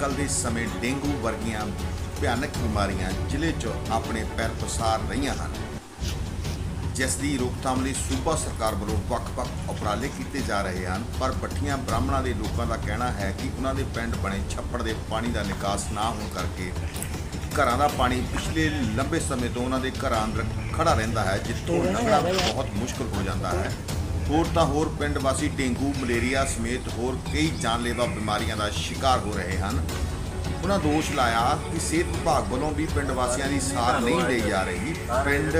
ਇਸ ਸਮੇਂ ਡੇਂਗੂ ਵਰਗੀਆਂ ਭਿਆਨਕ ਬਿਮਾਰੀਆਂ ਜ਼ਿਲ੍ਹੇ 'ਚ ਆਪਣੇ ਪੈਰ ਪਸਾਰ ਰਹੀਆਂ ਹਨ। ਜਿਸ ਦੀ ਰੋਕਥਾਮ ਲਈ ਸੂਬਾ ਸਰਕਾਰ ਵੱਲੋਂ ਵੱਖ-ਵੱਖ ਉਪਰਾਲੇ ਕੀਤੇ ਜਾ ਰਹੇ ਹਨ, ਪਰ ਪੱਠੀਆਂ ਬ੍ਰਾਹਮਣਾਂ ਦੇ ਲੋਕਾਂ ਦਾ ਕਹਿਣਾ ਹੈ ਕਿ ਉਹਨਾਂ ਦੇ ਪਿੰਡ ਬਣੇ ਛੱਪੜ ਦੇ ਪਾਣੀ ਦਾ ਨਿਕਾਸ ਨਾ ਹੋਣ ਕਰਕੇ ਘਰਾਂ ਦਾ ਪਾਣੀ ਪਿਛਲੇ ਲੰਬੇ ਸਮੇਂ ਤੋਂ ਉਹਨਾਂ ਦੇ ਘਰਾਂ ਅੰਦਰ ਖੜਾ ਰਹਿੰਦਾ ਹੈ, ਜਿੱਥੋਂ ਲੰਘਣਾ ਬਹੁਤ ਮੁਸ਼ਕਲ ਹੋ ਜਾਂਦਾ ਹੈ। ਹੋਰ ਤਾਂ ਹੋਰ ਪਿੰਡ ਵਾਸੀ ਡੇਂਗੂ, ਮਲੇਰੀਆ ਸਮੇਤ ਹੋਰ ਕਈ ਜਾਨਲੇਵਾ ਬਿਮਾਰੀਆਂ ਦਾ ਸ਼ਿਕਾਰ ਹੋ ਰਹੇ ਹਨ। ਉਹਨਾਂ ਦੋਸ਼ ਲਾਇਆ ਕਿ ਸਿਹਤ ਵਿਭਾਗ ਵੱਲੋਂ ਵੀ ਪਿੰਡ ਵਾਸੀਆਂ ਦੀ ਸਾਰ ਨਹੀਂ ਲਈ ਜਾ ਰਹੀ। ਪਿੰਡ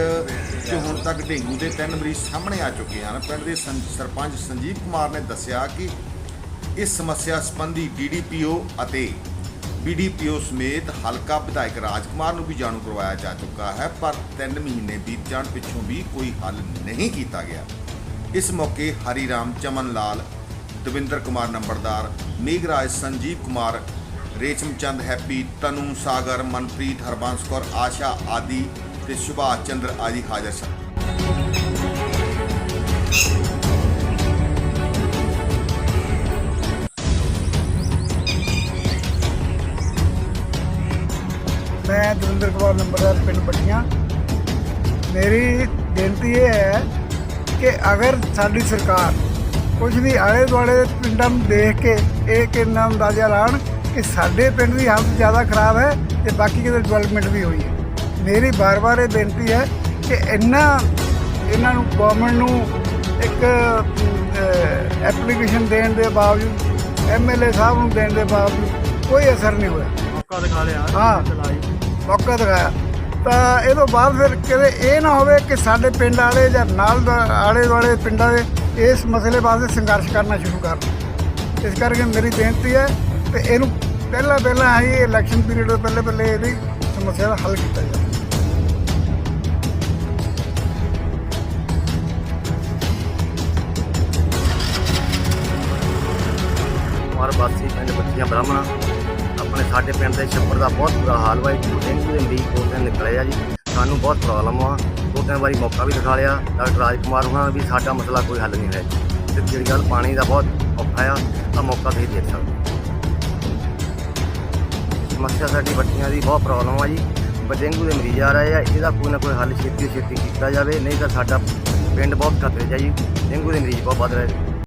'ਚ ਹੁਣ ਤੱਕ ਡੇਂਗੂ ਦੇ ਤਿੰਨ ਮਰੀਜ਼ ਸਾਹਮਣੇ ਆ ਚੁੱਕੇ ਹਨ। ਪਿੰਡ ਦੇ ਸੰ- ਸਰਪੰਚ ਸੰਜੀਵ ਕੁਮਾਰ ਨੇ ਦੱਸਿਆ ਕਿ ਇਸ ਸਮੱਸਿਆ ਸੰਬੰਧੀ ਡੀਡੀਪੀਓ ਅਤੇ ਬੀਡੀਪੀਓ ਸਮੇਤ ਹਲਕਾ ਵਿਧਾਇਕ ਰਾਜਕੁਮਾਰ ਨੂੰ ਵੀ ਜਾਣੂ ਕਰਵਾਇਆ ਜਾ ਚੁੱਕਾ ਹੈ, ਪਰ 3 ਮਹੀਨੇ ਬੀਤ ਜਾਣ ਪਿੱਛੋਂ ਵੀ ਕੋਈ ਹੱਲ ਨਹੀਂ ਕੀਤਾ ਗਿਆ। ਇਸ ਮੌਕੇ ਹਰੀ ਰਾਮ ਚਮਨ ਲਾਲ ਦਵਿੰਦਰ ਕੁਮਾਰ ਨੰਬਰਦਾਰ ਮੇਘਰਾਜ ਸੰਜੀਵ ਕੁਮਾਰ ਰੇਸ਼ਮ ਚੰਦ ਹੈਪੀ ਤਨੂ ਸਾਗਰ ਮਨਪ੍ਰੀਤ ਹਰਬੰਸ ਕੌਰ ਆਸ਼ਾ ਆਦਿ ਤੇ ਸੁਭਾਸ਼ ਚੰਦਰ ਆਦਿ ਹਾਜ਼ਰ ਸਨ ਮੈਂ ਦਵਿੰਦਰ ਕੁਮਾਰ ਨੰਬਰਦਾਰ ਪਿੰਡ ਪੱਟੀਆਂ ਮੇਰੀ ਬੇਨਤੀ ਇਹ ਹੈ ਕਿ ਅਗਰ ਸਾਡੀ ਸਰਕਾਰ ਕੁਝ ਵੀ ਆਲੇ ਦੁਆਲੇ ਪਿੰਡਾਂ ਨੂੰ ਦੇਖ ਕੇ ਇਹ ਕਿੰਨਾ ਅੰਦਾਜ਼ਾ ਲਾਣ ਕਿ ਸਾਡੇ ਪਿੰਡ ਦੀ ਹਾਲਤ ਜ਼ਿਆਦਾ ਖਰਾਬ ਹੈ ਤੇ ਬਾਕੀ ਕਿਤੇ ਡਿਵੈਲਪਮੈਂਟ ਵੀ ਹੋਈ ਹੈ। ਮੇਰੀ ਬਾਰ-ਬਾਰ ਇਹ ਬੇਨਤੀ ਹੈ ਕਿ ਇੰਨਾ ਇਹਨਾਂ ਨੂੰ ਗਵਰਨਮੈਂਟ ਨੂੰ ਇੱਕ ਐਪਲੀਕੇਸ਼ਨ ਦੇਣ ਦੇ ਬਾਵਜੂਦ ਐਮਐਲਏ ਸਾਹਿਬ ਨੂੰ ਦੇਣ ਦੇ ਬਾਵਜੂਦ ਕੋਈ ਅਸਰ ਨਹੀਂ ਹੋਇਆ। ਮੌਕਾ ਦਿਖਾ ਲਿਆ। ਹਾਂ। ਮੌਕਾ ਦਿਖਾਇਆ। ਤਾਂ ਇਹ ਤੋਂ ਬਾਅਦ ਫਿਰ ਕਿਤੇ ਇਹ ਨਾ ਹੋਵੇ ਕਿ ਸਾਡੇ ਪਿੰਡ ਵਾਲੇ ਜਾਂ ਨਾਲ ਆਲੇ ਦੁਆਲੇ ਪਿੰਡਾਂ ਦੇ ਇਸ ਮਸਲੇ ਵਾਸਤੇ ਸੰਘਰਸ਼ ਕਰਨਾ ਸ਼ੁਰੂ ਕਰ ਇਸ ਕਰਕੇ ਮੇਰੀ ਬੇਨਤੀ ਹੈ ਕਿ ਇਹਨੂੰ ਪਹਿਲਾਂ ਪਹਿਲਾਂ ਹੀ ਇਲੈਕਸ਼ਨ ਪੀਰੀਅਡ ਤੋਂ ਪਹਿਲੇ ਪਹਿਲੇ ਇਹਦੀ ਸਮੱਸਿਆ ਦਾ ਹੱਲ ਕੀਤਾ ਜਾਵੇ। ਮਾਰ ਬਾਸੀ, ਪਿੰਡ ਬੱਤੀਆਂ ਬ੍ਰਾਹਮਣਾ। ਆਪਣੇ ਸਾਡੇ ਪਿੰਡ ਦੇ ਛੱਪੜ ਦਾ ਬਹੁਤ ਬੁਰਾ ਹਾਲ ਵਾ। ਜੀ ਡੇਂਗੂ ਦੇ ਮਰੀਜ਼ ਦੋ ਤਿੰਨ ਨਿਕਲਿਆ ਜੀ। ਸਾਨੂੰ ਬਹੁਤ ਪ੍ਰੋਬਲਮ ਆ। ਦੋ ਤਿੰਨ ਵਾਰੀ ਮੌਕਾ ਵੀ ਦਿਖਾ ਲਿਆ। ਡਾਕਟਰ ਰਾਜਕੁਮਾਰ ਉਹਨਾਂ ਨੇ ਵੀ ਸਾਡਾ ਮਸਲਾ ਕੋਈ ਹੱਲ ਨਹੀਂ ਹੈ ਤੇ ਜਿਹੜੀ ਗੱਲ ਪਾਣੀ ਦਾ ਬਹੁਤ ਔਖਾ ਆ, ਤਾਂ ਮੌਕਾ ਤੁਸੀਂ ਦੇ ਸਕਦੇ ਸਮੱਸਿਆ ਸਾਡੀ ਬੱਤੀਆਂ ਦੀ ਬਹੁਤ ਪ੍ਰੋਬਲਮ ਆ ਜੀ। ਪਰ ਡੇਂਗੂ ਦੇ ਮਰੀਜ਼ ਆ ਰਹੇ ਆ। ਇਹਦਾ ਕੋਈ ਨਾ ਕੋਈ ਹੱਲ ਛੇਤੀ ਛੇਤੀ ਕੀਤਾ ਜਾਵੇ। ਨਹੀਂ ਤਾਂ ਸਾਡਾ ਪਿੰਡ ਬਹੁਤ ਖਤਰੇ 'ਚ ਆ ਜੀ। ਡੇਂਗੂ ਦੇ ਮਰੀਜ਼ ਬਹੁਤ ਵੱਧ ਰਹੇ